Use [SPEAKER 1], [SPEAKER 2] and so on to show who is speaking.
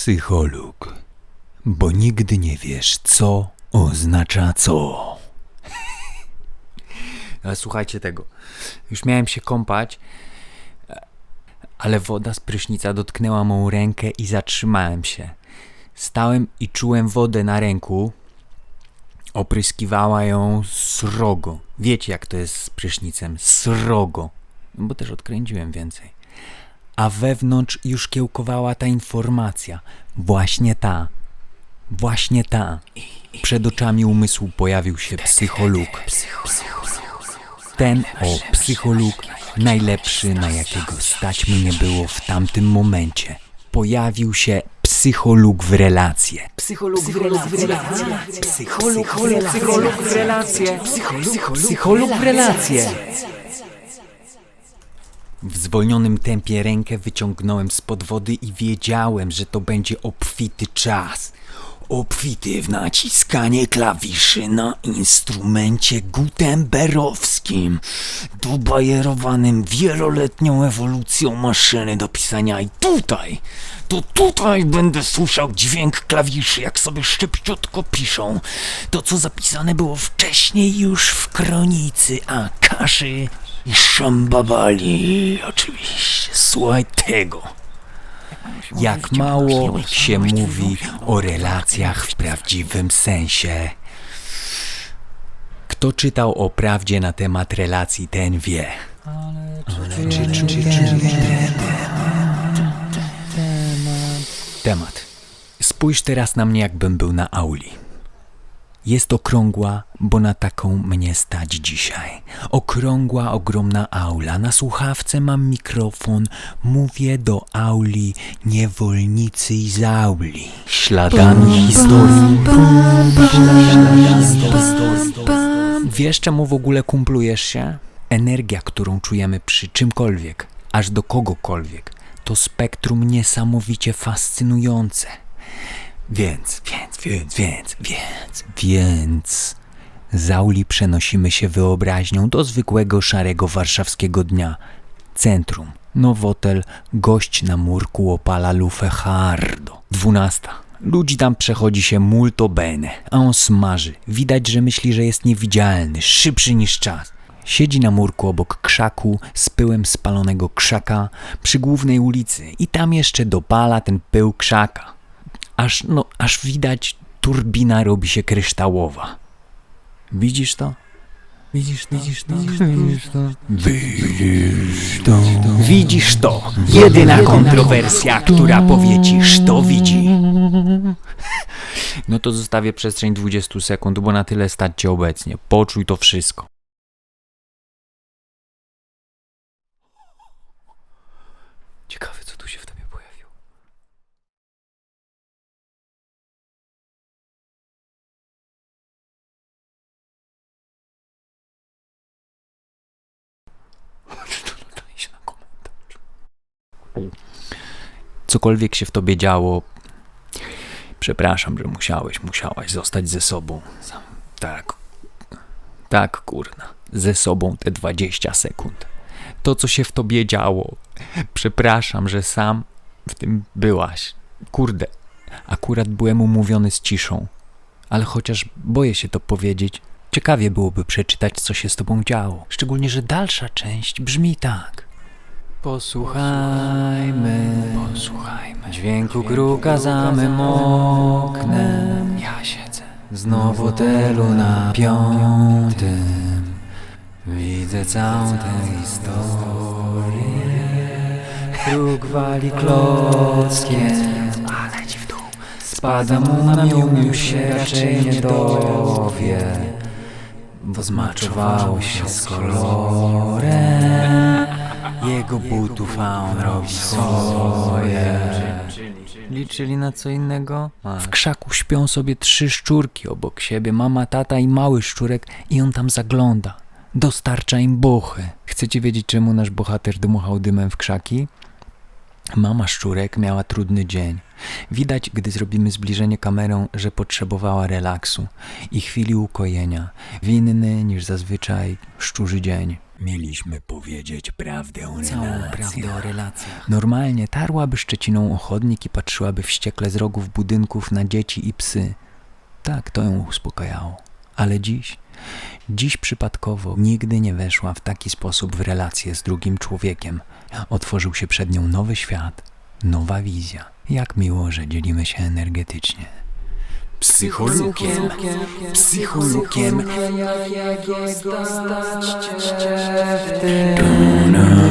[SPEAKER 1] Psycholog. Bo nigdy nie wiesz, co oznacza co. Ale słuchajcie tego. Już miałem się kąpać, ale woda z prysznica dotknęła mą rękę i zatrzymałem się. Stałem i czułem wodę na ręku. Opryskiwała ją srogo. Wiecie, jak to jest z prysznicem? Srogo. No Bo też odkręciłem więcej. A wewnątrz już kiełkowała ta informacja. Właśnie ta. Właśnie ta. Przed oczami umysłu pojawił się psycholog. Ten o psycholog, najlepszy, na jakiego stać mnie było w tamtym momencie. Pojawił się psycholog w relacje.
[SPEAKER 2] Psycholog w relacje. Psycholog w relacje. Psycholog w relacje. Psycholog w relacje.
[SPEAKER 1] W zwolnionym tempie rękę wyciągnąłem spod wody i wiedziałem, że to będzie obfity czas. Obfity w naciskanie klawiszy na instrumencie gutenberowskim, dobajerowanym wieloletnią ewolucją maszyny do pisania i tutaj, to tutaj będę słyszał dźwięk klawiszy, jak sobie szybciutko piszą. To, co zapisane było wcześniej już w kronicy Akaszy i Szambabali. Oczywiście, słuchaj tego. Jak mało się mówi o relacjach w prawdziwym sensie. Kto czytał o prawdzie na temat relacji, ten wie. Temat? Spójrz teraz na mnie, jakbym był na auli. Jest okrągła, bo na taką mnie stać dzisiaj. Okrągła, ogromna aula. Na słuchawce mam mikrofon. Mówię do auli niewolnicy i z auli. Śladami historii. Śladami historii. Wiesz, czemu w ogóle kumplujesz się? Energia, którą czujemy przy czymkolwiek, aż do kogokolwiek, to spektrum niesamowicie fascynujące. Więc, więc, więc, więc, więc, więc. Z auli przenosimy się wyobraźnią do zwykłego szarego warszawskiego dnia. Centrum, nowotel, gość na murku opala lufę hardo. Dwunasta. Ludzi tam przechodzi się multo bene, a on smaży. Widać, że myśli, że jest niewidzialny, szybszy niż czas. Siedzi na murku obok krzaku z pyłem spalonego krzaka przy głównej ulicy i tam jeszcze dopala ten pył krzaka aż, no, aż widać, turbina robi się kryształowa. Widzisz to? Widzisz to? Widzisz to? Widzisz to? Widzisz to? Widzisz to? Jedyna kontrowersja, która powie ci, to widzi. No to zostawię przestrzeń 20 sekund, bo na tyle stać cię obecnie. Poczuj to wszystko. Ciekawe, co tu się w tobie pojawiło. Daj się na komentarz. Cokolwiek się w tobie działo, przepraszam, że musiałeś, musiałaś zostać ze sobą. Tak, tak, kurna, ze sobą te 20 sekund. To, co się w tobie działo, przepraszam, że sam w tym byłaś. Kurde, akurat byłem umówiony z ciszą, ale chociaż boję się to powiedzieć, ciekawie byłoby przeczytać, co się z tobą działo. Szczególnie, że dalsza część brzmi tak. Posłuchajmy, posłuchajmy dźwięku kruka za mym oknem. Ja siedzę znowu hotelu na piątym. Widzę całą tę historię. Kruk wali klockiem, a leci w dół. Spada mu na już się raczej nie dowie. Bo zmaczowało się z kolorem. Jego butów, a on robi swoje. Liczyli na co innego? W krzaku śpią sobie trzy szczurki obok siebie, mama, tata i mały szczurek i on tam zagląda. Dostarcza im buchy. Chcecie wiedzieć, czemu nasz bohater dmuchał dymem w krzaki? Mama szczurek miała trudny dzień. Widać, gdy zrobimy zbliżenie kamerą, że potrzebowała relaksu i chwili ukojenia, w inny niż zazwyczaj szczurzy dzień. Mieliśmy powiedzieć prawdę o
[SPEAKER 2] Całą
[SPEAKER 1] relacjach.
[SPEAKER 2] prawdę o relacjach.
[SPEAKER 1] Normalnie tarłaby szczeciną o chodnik i patrzyłaby wściekle z rogów budynków na dzieci i psy. Tak, to ją uspokajało. Ale dziś, dziś przypadkowo nigdy nie weszła w taki sposób w relację z drugim człowiekiem. Otworzył się przed nią nowy świat, nowa wizja. Jak miło, że dzielimy się energetycznie. Psychologiem, psychologiem,
[SPEAKER 2] Jak tym